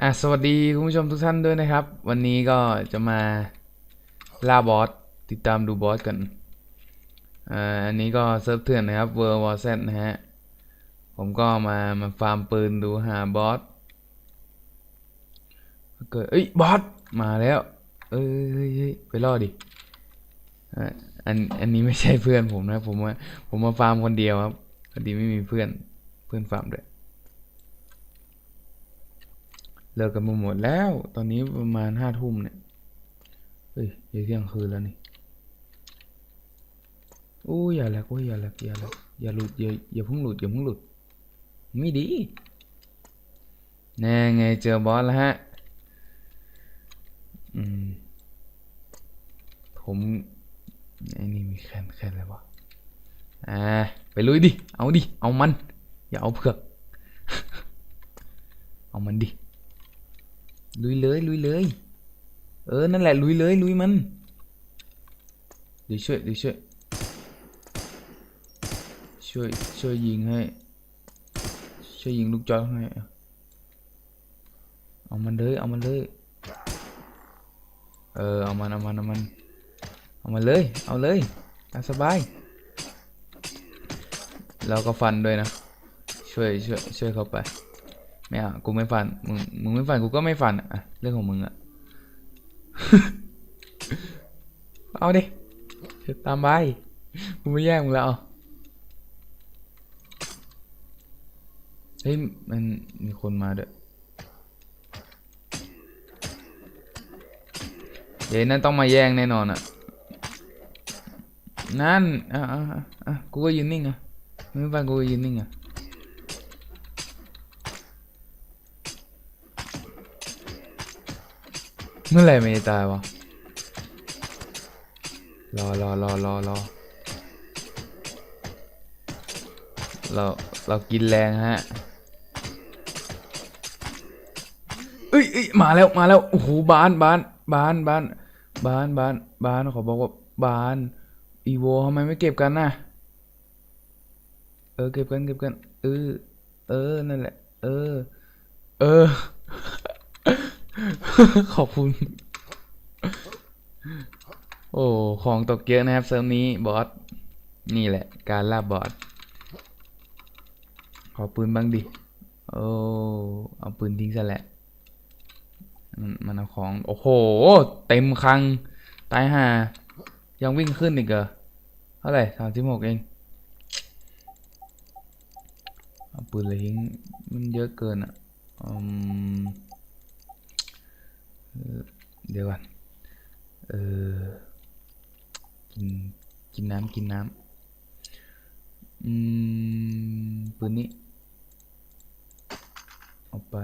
อะสวัสดีคุณผู้ชมทุกท่านด้วยนะครับ วันนี้ก็จะมาล่าบอสติดตามดูบอสกันอ่าอันนี้ก็เซิร์ฟเถื่อนนะครับ World War Z นะฮะผมก็มามาฟาร์มปืนดูหาบอสเกิดเอ้ยบอสมาแล้ว เอ้ยเฮ้ยไปล่อดิอันอันนี้ไม่ใช่เพื่อนผมนะผมมาผมมาฟาร์มคนเดียวครับพอดีไม่มีเพื่อนเพื่อนฟาร์มด้วย เลิกกันมาหมดแล้ว ตอนนี้ประมาณห้าทุ่มเนี่ยเฮ้ยเที่ยงคืนแล้วนี่อู้อย่าแหลกโอ้ยอย่าแหลกอย่าแหลกอย่าหลุดอย่าอย่าเพิ่งหลุดอย่าเพิ่งหลุด ไม่ดี แน่ไงเจอบอสแล้วฮะ อืม ผมไอ้นี่มีแคนแคนอะไรวะ อ่า ไปลุยดิ เอาดิ เอามัน อย่าเอาเผือก เอามันดิ ลุยเลยลุยเลย เออ นั่นแหละลุยเลยลุยมันเดี๋ยวช่วยเดี๋ยวช่วยช่วยช่วยยิงให้ช่วยยิงลูกจอกให้เอามันเลยเอามันเลยเออเอามันเอามันเอามันเอามันเลยเอาเลยตาสบายแล้วก็ฟันด้วยนะช่วยช่วยช่วยเข้าไป ไม่เอากูไม่ฟันมึงมึงไม่ฟันกูก็ไม่ฟันอะเรื่องของมึงอะเอาดิตามไปกูไม่แย่งมึงแล้วเฮ้ยมันมีคนมาด้วยเดี๋ยวนั่นต้องมาแย่งแน่นอนอะนั่นอะอะอะกูก็ยืนนิ่งอะมึงไม่ฟังกูก็ยืนนิ่งอะ เมื่อไหร่มันจะตายวะ รอรอรอรอรอเราเรากินแรงฮะเอ้ยเอ้ยมาแล้วมาแล้วโอ้โหบานบานบานบานบานบานบานขอบอกว่าบานอีโวทำไมไม่เก็บกันนะเออเก็บกันเก็บกันเออเออนั่นแหละ เออ เออ ขอบคุณ โอ้ ของตกเยอะนะครับเซิร์ฟนี้บอส นี่แหละ การล่าบอส ขอปืนบ้างดิ โอ้ เอาปืนทิ้งซะแหละ มันมันเอาของ โอ้โห เต็มคัง ตายห่า ยังวิ่งขึ้นอีกเหรอ เท่าไหร่สามสิบหกเอง เอาปืนเลยทิ้ง มันเยอะเกินอะอืม เดี๋ยวก่อน เออ กิน กินน้ำกินน้ำ อืม ปืนนี้ เอาไป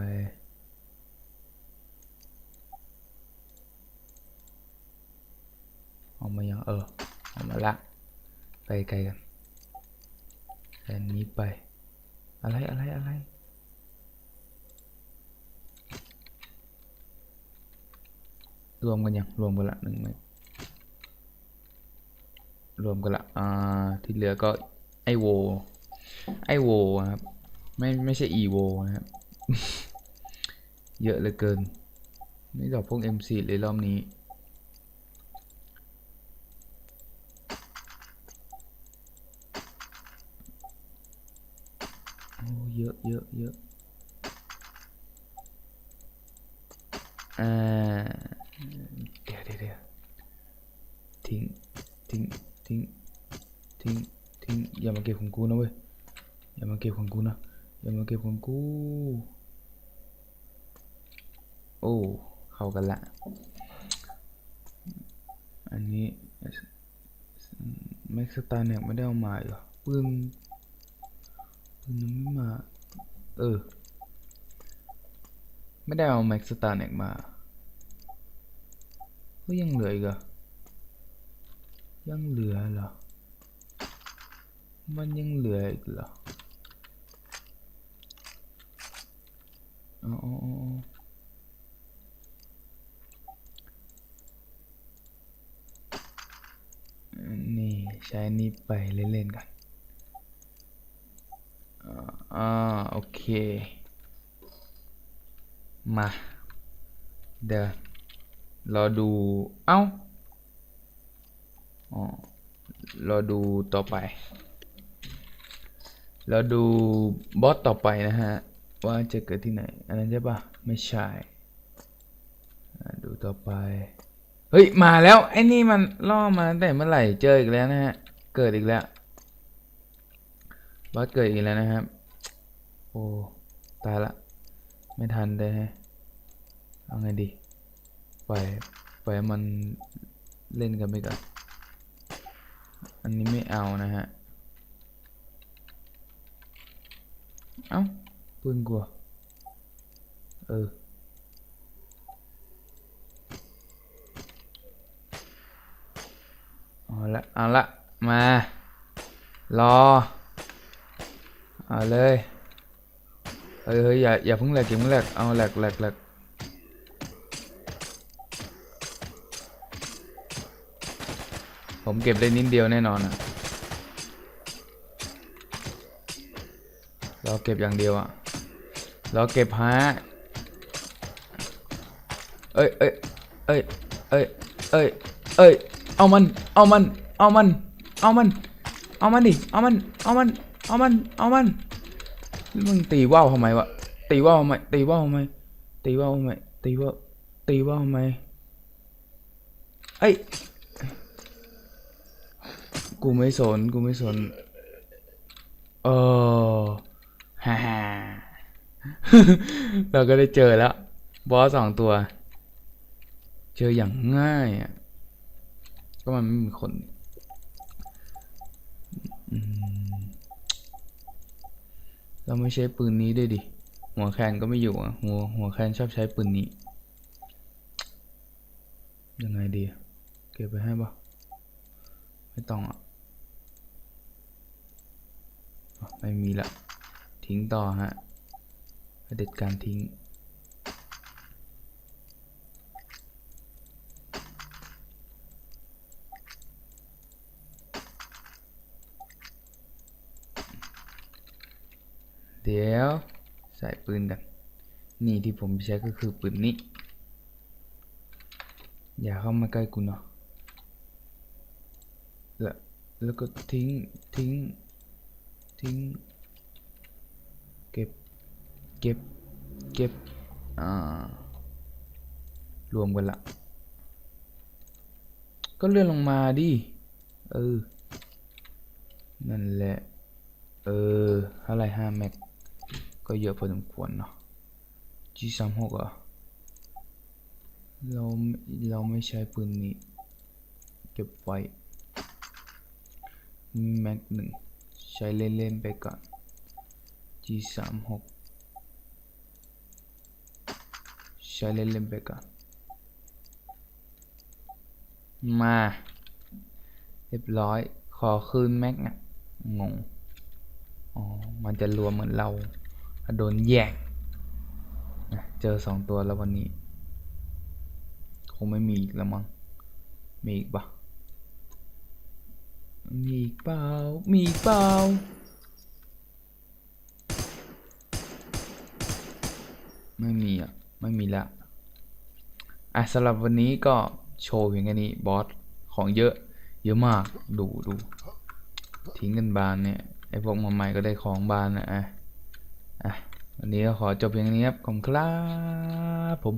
เอามายัง เออ เอามาละ ไปไกลกันแอนนี้ไป อะไร อะไร อะไร รวมกันยังรวมกันละหนึ่งเมตรรวมกันละอ่าที่เหลือก็ไอโวไอโวครับไม่ไม่ใช่อีโวนะครับ เยอะเหลือเกิน นี่ดอกพวก MC เลยรอบนี้ โอ้เยอะเยอะเยอะอ่า เดี๋ยวเดี๋ยวเดี๋ยวทิ้ง ทิ้งทิ้งทิ้งทิ้งอย่ามาเก็บของกูนะเว้ยอย่ามาเก็บของกูนะอย่ามาเก็บของกู โอ้เข้ากันละ อันนี้แม็กซ์ตาร์เนี่ยไม่ได้เอามาเหรอปืนปืนยังไม่มา เออ ไม่ได้เอาแม็กซ์ตาร์เนี่ยมาก็ยังเหลืออีกเหรอ ยังเหลือเหรอ มันยังเหลืออีกเหรออ๋ออ๋ออ๋ออ๋อนี่ใช้นี่ไปเล่นๆกันอ่าโอเค มา เดี๋ยวรอดู เอ้า อรอดูต่อไปรอดูบอสต่อไปนะฮะ ว่าจะเกิดที่ไหน อันนั้นใช่ปะไม่ใช่ดูต่อไป เฮ้ย มาแล้ว ไอ้นี่มันล่อมาตั้งแต่เมื่อไหร่เจออีกแล้วนะฮะ เกิดอีกแล้วบอสเกิดอีกแล้วนะครับ โอ้ ตายละ ไม่ทันเลยฮะ เอาไงดี ปล่อย ปล่อยมันเล่นกันไปก่อน อันนี้ไม่เอานะฮะ เอ้าปืนกลัว เออ เอาละ เอาละ มา รอ เอาเลย เฮ้ยเฮ้ยอย่า อย่าเพิ่งแหลกอย่าเพิ่งแหลกเอาแหลกแหลกแหลก ผมเก็บได้นิดเดียวแน่นอนอะเราเก็บอย่างเดียวอะเราเก็บฮะเอ้ยเอ้ยเอ้ยเอ้ยเอ้ยเอ้ยเอามัน เอามัน เอามัน เอามัน เอามันดิ เอามัน เอามัน เอามัน เอามัน มึงตีว่าวทำไมวะ ตีว่าวทำไม ตีว่าวทำไม ตีว่าวทำไม ตีว่าวตีว่าวทำไมเอ้ย กูไม่สน กูไม่สน เออฮ่าฮ่าเราก็ได้เจอแล้ว บอสสองตัว เจออย่างง่ายอะ ก็มันไม่มีคนเราไม่ใช้ปืนนี้ด้วยดิ หัวแคนก็ไม่อยู่อะ หัวหัวแคนชอบใช้ปืนนี้ ยังไงดี เก็บไปให้ปะไม่ต้องอะอะ ไม่มีละ ทิ้งต่อฮะเด็จการทิ้ง เดี๋ยว ใส่ปืนกัน นี่ที่ผมใช้ก็คือปืนนี้ อย่าเข้ามาใกล้กูเนาะแล้วแล้วก็ทิ้งทิ้ง ทิ้ง เก็บ เก็บ เก็บ อ่า รวมกันละ ก็เลื่อนลงมาดิ เออ นั่นแหละ เออเท่าไรห้าแม็ก ก็เยอะพอสมควรเนาะ G สามหกอะเรา เราไม่ใช้ปืนนี้ เก็บไว้ แม็กหนึ่ง ใช้เล่น ๆ ไปก่อน G สามหกใช้เล่น ๆ ไปก่อน มา เรียบร้อย ขอคืนแม็กอะงง อ๋อ มันจะรวมเหมือนเรา โดนแย่งนะเจอสองตัวแล้ววันนี้ คงไม่มีอีกแล้วมั้ง มีอีกปะ มีเปล่า มีเปล่า ไม่มีอะ ไม่มีละ อะสำหรับวันนี้ก็โชว์เพียงแค่นี้บอสของเยอะ เยอะมาก ดูดูทิ้งกันบานเนี่ย ไอพวกมาใหม่ก็ได้ของบานนะอะ อะ วันนี้ก็ขอจบเพียงนี้ครับ ขอบคุณครับผม